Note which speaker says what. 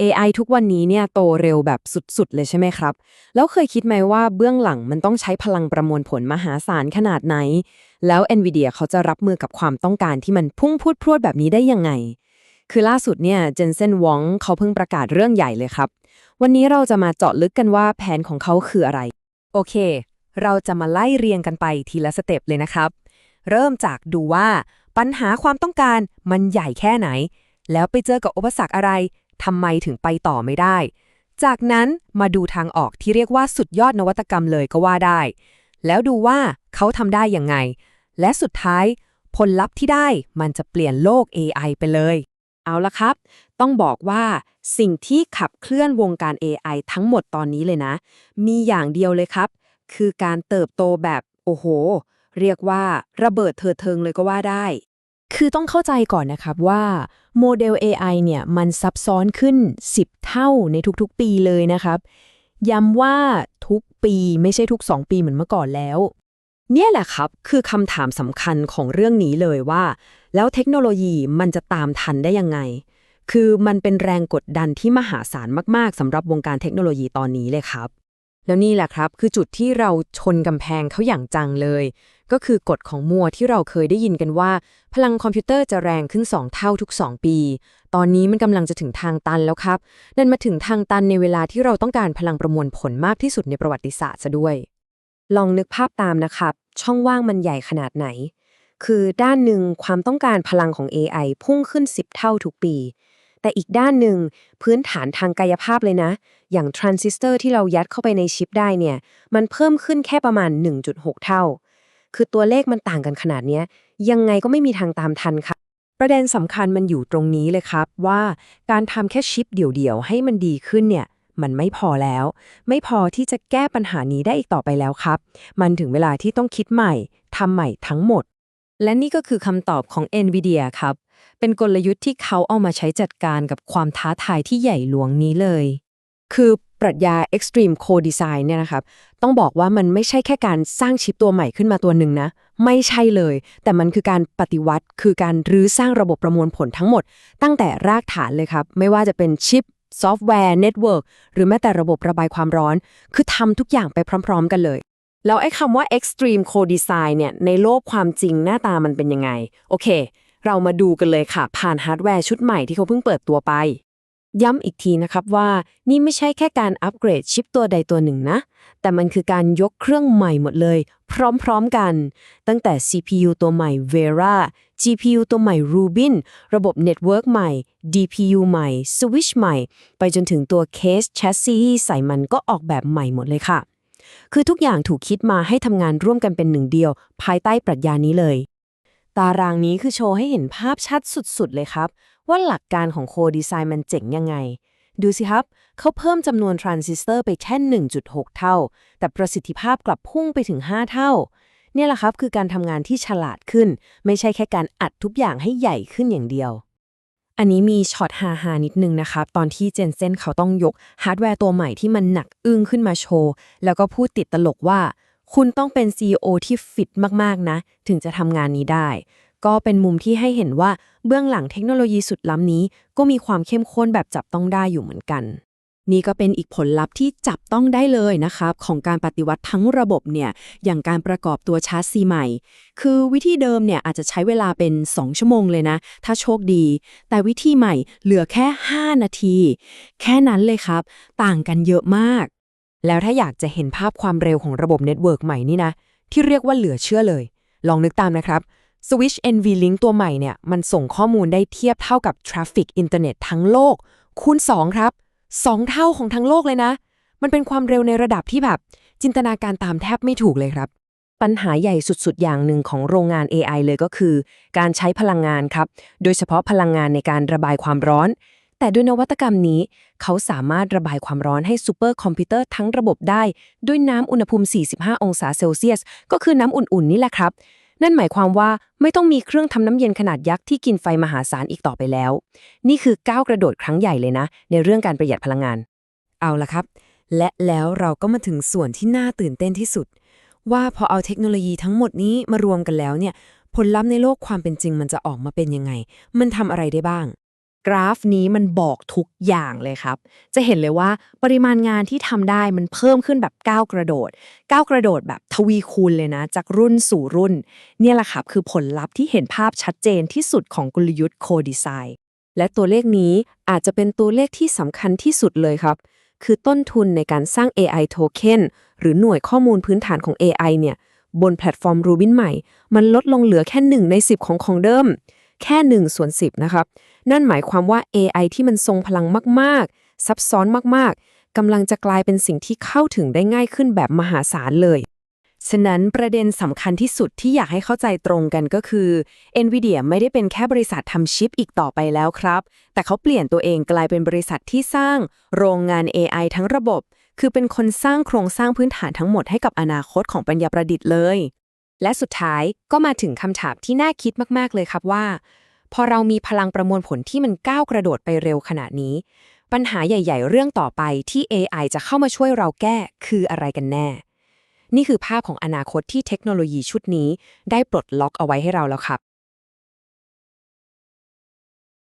Speaker 1: AI ทุกวันนี้เนี่ยโตเร็วแบบสุดๆ เลยใช่ไหมครับ แล้วเคยคิดไหมว่าเบื้องหลังมันต้องใช้พลังประมวลผลมหาศาลขนาดไหน แล้ว NVIDIA เขาจะรับมือกับความต้องการที่มันพุ่งพูดพรวดแบบนี้ได้ยังไง คือล่าสุดเนี่ยเจนเซนวองเขาเพิ่งประกาศเรื่องใหญ่เลยครับ วันนี้เราจะมาเจาะลึกกันว่าแผนของเขาคืออะไร
Speaker 2: โอเค เราจะมาไล่เรียงกันไปทีละสเต็ปเลยนะครับ เริ่มจากดูว่าปัญหาความต้องการมันใหญ่แค่ไหน แล้วไปเจอกับอุปสรรคอะไร ทำไมถึงไปต่อไม่ได้ จากนั้นมาดูทางออกที่เรียกว่าสุดยอดนวัตกรรมเลยก็ว่าได้ แล้วดูว่าเขาทำได้ยังไง และสุดท้ายผลลัพธ์ที่ได้มันจะเปลี่ยนโลก AI ไปเลย
Speaker 1: เอาละครับ ต้องบอกว่าสิ่งที่ขับเคลื่อนวงการ AI ทั้งหมดตอนนี้เลยนะ มีอย่างเดียวเลยครับ คือการเติบโตแบบ โอ้โห เรียกว่าระเบิดเถิดเทิงเลยก็ว่าได้
Speaker 3: คือต้องเข้าใจก่อนนะครับว่าโมเดล AI เนี่ยมันซับซ้อนขึ้น 10 เท่าในทุกๆปีเลยนะครับ ย้ำว่าทุกปีไม่ใช่ทุก 2 ปีเหมือนเมื่อก่อนแล้ว
Speaker 1: เนี่ยแหละครับคือคำถามสำคัญของเรื่องนี้เลยว่า แล้วเทคโนโลยีมันจะตามทันได้ยังไง คือมันเป็นแรงกดดันที่มหาศาลมากๆสำหรับวงการเทคโนโลยีตอนนี้เลยครับ แล้วนี่แหละครับ คือจุดที่เราชนกำแพงเขาอย่างจังเลย ก็คือกฎของมัวที่เราเคยได้ยินกันว่า พลังคอมพิวเตอร์จะแรงขึ้น 2 เท่าทุก 2 ปี ตอนนี้มันกำลังจะถึงทางตันแล้วครับ นั่นมาถึงทางตันในเวลาที่เราต้องการพลังประมวลผลมากที่สุดในประวัติศาสตร์ซะด้วย ลองนึกภาพตามนะครับ ช่องว่างมันใหญ่ขนาดไหน คือด้านหนึ่งความต้องการพลังของ AI พุ่งขึ้น 10 เท่าทุกปี แต่อีกด้านหนึ่งพื้นฐานทางกายภาพเลยนะ อย่างทรานซิสเตอร์ที่เรายัดเข้าไปในชิปได้เนี่ย มันเพิ่มขึ้นแค่ประมาณ 1.6 เท่า คือตัวเลขมันต่างกันขนาดนี้ยยังไงก็ไม่มีทางตามทันค่ะ ประเด็นสำคัญมันอยู่ตรงนี้เลยครับว่าการทำแค่ชิปเดี่ยวๆ ให้มันดีขึ้นเนี่ยมันไม่พอแล้ว ไม่พอที่จะแก้ปัญหานี้ได้อีกต่อไปแล้วครับ มันถึงเวลาที่ต้องคิดใหม่ทำใหม่ทั้งหมด และนี่ก็คือคำตอบของ NVIDIA ครับ เป็นกลยุทธ์ที่เขาเอามาใช้จัดการกับความท้าทายที่ใหญ่หลวงนี้เลย คือปรัชญา Extreme Co-Design เนี่ยนะครับ ต้องบอกว่ามันไม่ใช่แค่การสร้างชิปตัวใหม่ขึ้นมาตัวหนึ่งนะ ไม่ใช่เลย แต่มันคือการปฏิวัติ คือการรื้อสร้างระบบประมวลผลทั้งหมด ตั้งแต่รากฐานเลยครับ ไม่ว่าจะเป็นชิปซอฟต์แวร์เน็ตเวิร์กหรือแม้แต่ระบบระบายความร้อน คือทำทุกอย่างไปพร้อม ๆ กันเลย แล้วไอ้คำว่า extreme co-design เนี่ย ในโลกความจริงหน้าตามันเป็นยังไง โอเค เรามาดูกันเลยค่ะ ผ่านฮาร์ดแวร์ชุดใหม่ที่เขาเพิ่งเปิดตัวไป ย้ำอีกทีนะครับว่านี่ไม่ใช่แค่การอัปเกรดชิปตัวใดตัวหนึ่งนะ แต่มันคือการยกเครื่องใหม่หมดเลย พร้อมๆกัน ตั้งแต่ CPU ตัวใหม่ Vera GPU ตัวใหม่ Rubin ระบบ Network ใหม่ DPU ใหม่ Switch ใหม่ ไปจนถึงตัว Case Chassis ใส่มันก็ออกแบบใหม่หมดเลยค่ะ คือทุกอย่างถูกคิดมาให้ทำงานร่วมกันเป็นหนึ่งเดียว ภายใต้ปรัชญานี้เลย ตารางนี้คือโชว์ให้เห็นภาพชัดสุดๆ เลยครับ ว่าหลักการของโคดีไซน์มันเจ๋งยังไง ดูสิครับ เขาเพิ่มจำนวนทรานซิสเตอร์ไปแค่ 1.6 เท่า แต่ประสิทธิภาพกลับพุ่งไปถึง 5 เท่า เนี่ยแหละครับคือการทำงานที่ฉลาดขึ้น ไม่ใช่แค่การอัดทุกอย่างให้ใหญ่ขึ้นอย่างเดียวอันนี้มีช็อตฮาฮานิดนึงนะครับตอนที่เจนเซนเขาต้องยกฮาร์ดแวร์ตัวใหม่ที่มันหนักอึ้งขึ้นมาโชว์ แล้วก็พูดติดตลกว่า คุณต้องเป็น CEO ที่ฟิตมากๆนะ ถึงจะทำงานนี้ได้ ก็เป็นมุมที่ให้เห็นว่าเบื้องหลังเทคโนโลยีสุดล้ำนี้ ก็มีความเข้มข้นแบบจับต้องได้อยู่เหมือนกัน นี่ก็เป็นอีกผลลัพธ์ที่จับต้องได้เลยนะครับ ของการปฏิวัติทั้งระบบเนี่ย อย่างการประกอบตัวชาร์จซีใหม่ คือวิธีเดิมเนี่ยอาจจะใช้เวลาเป็น 2 ชั่วโมงเลยนะ ถ้าโชคดี แต่วิธีใหม่เหลือแค่ 5 นาที แค่นั้นเลยครับ ต่างกันเยอะมาก แล้วถ้าอยากจะเห็นภาพความเร็วของระบบเน็ตเวิร์กใหม่นี่นะ ที่เรียกว่าเหลือเชื่อเลย ลองนึกตามนะครับ Switch NVLink ตัวใหม่เนี่ย มันส่งข้อมูลได้เทียบเท่ากับทราฟฟิกอินเทอร์เน็ตทั้งโลก คูณ 2 ครับ 2 เท่าของทั้งโลกเลยนะ มันเป็นความเร็วในระดับที่แบบ จินตนาการตามแทบไม่ถูกเลยครับ ปัญหาใหญ่สุดๆ อย่างหนึ่งของโรงงาน AI เลยก็คือ การใช้พลังงานครับ โดยเฉพาะพลังงานในการระบายความร้อน แต่ด้วยนวัตกรรมนี้ เขาสามารถระบายความร้อนให้ซูเปอร์คอมพิวเตอร์ทั้งระบบได้ ด้วยน้ำอุณหภูมิ 45 องศาเซลเซียส ก็คือน้ำอุ่นๆ นี่แหละครับ นั่นหมายความว่าไม่ต้องมีเครื่องทำน้ำเย็นขนาดยักษ์ที่กินไฟมหาศาลอีกต่อไปแล้ว นี่คือก้าวกระโดดครั้งใหญ่เลยนะ ในเรื่องการประหยัดพลังงาน เอาละครับ และแล้วเราก็มาถึงส่วนที่น่าตื่นเต้นที่สุด ว่าพอเอาเทคโนโลยีทั้งหมดนี้มารวมกันแล้วเนี่ยผลลัพธ์ในโลกความเป็นจริงมันจะออกมาเป็นยังไง มันทำอะไรได้บ้าง
Speaker 3: กราฟนี้มันบอกทุกอย่างเลยครับ จะเห็นเลยว่าปริมาณงานที่ทำได้มันเพิ่มขึ้นแบบก้าวกระโดดก้าวกระโดดแบบทวีคูณเลยนะ จากรุ่นสู่รุ่น เนี่ยแหละครับคือผลลัพธ์ที่เห็นภาพชัดเจนที่สุดของกลยุทธ์โคดีไซน์
Speaker 2: และตัวเลขนี้อาจจะเป็นตัวเลขที่สำคัญที่สุดเลยครับ คือต้นทุนในการสร้าง AI Token หรือหน่วยข้อมูลพื้นฐานของ AI เนี่ยบนแพลตฟอร์ม Rubin ใหม่ มันลดลงเหลือแค่ 1 ใน 10 ของของเดิม แค่1ส่วน10 นะครับ นั่นหมายความว่า AI ที่มันทรงพลังมากๆ ซับซ้อนมากๆกำลังจะกลายเป็นสิ่งที่เข้าถึงได้ง่ายขึ้นแบบมหาศาลเลย
Speaker 3: ฉะนั้นประเด็นสำคัญที่สุดที่อยากให้เข้าใจตรงกันก็คือ NVIDIA ไม่ได้เป็นแค่บริษัททำชิปอีกต่อไปแล้วครับ แต่เขาเปลี่ยนตัวเองกลายเป็นบริษัทที่สร้าง โรงงาน AI ทั้งระบบ คือเป็นคนสร้างโครงสร้างพื้นฐานทั้งหมดให้กับอนาคตของปัญญาประดิษฐ์เลย
Speaker 2: และสุดท้ายก็มาถึงคำถามที่น่าคิดมาก ๆ เลยครับว่า พอเรามีพลังประมวลผลที่มันก้าวกระโดดไปเร็วขนาดนี้ ปัญหาใหญ่ ๆ เรื่องต่อไปที่ AI จะเข้ามาช่วยเราแก้คืออะไรกันแน่ นี่คือภาพของอนาคตที่เทคโนโลยีชุดนี้ได้ปลดล็อกเอาไว้ให้เราแล้วครับ